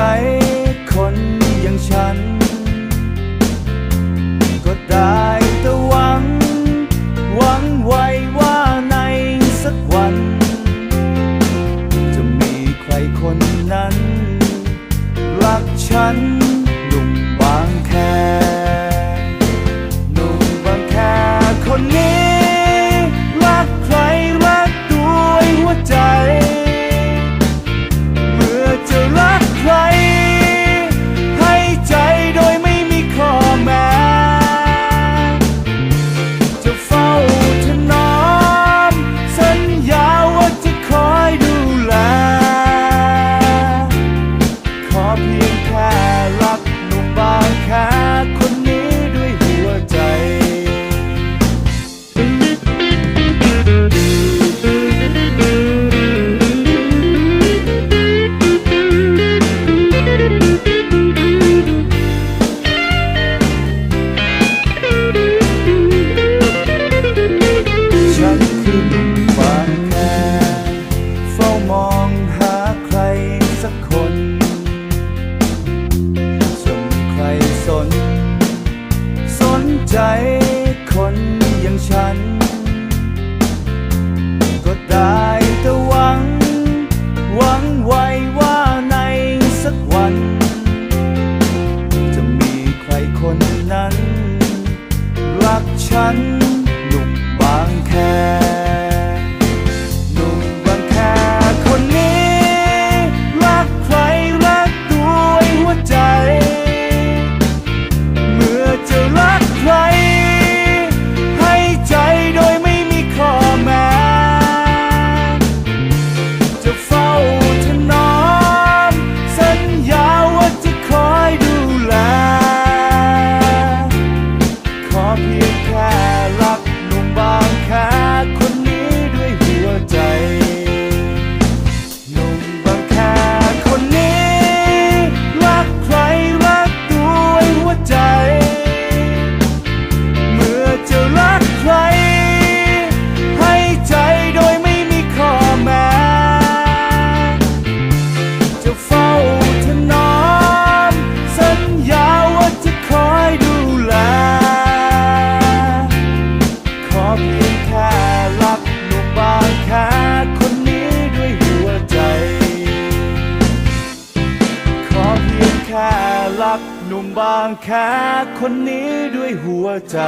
ใจคนอย่างฉัน ก็ได้ แค่รักหนุ่มบางแค่คนนี้ด้วยหัวใจ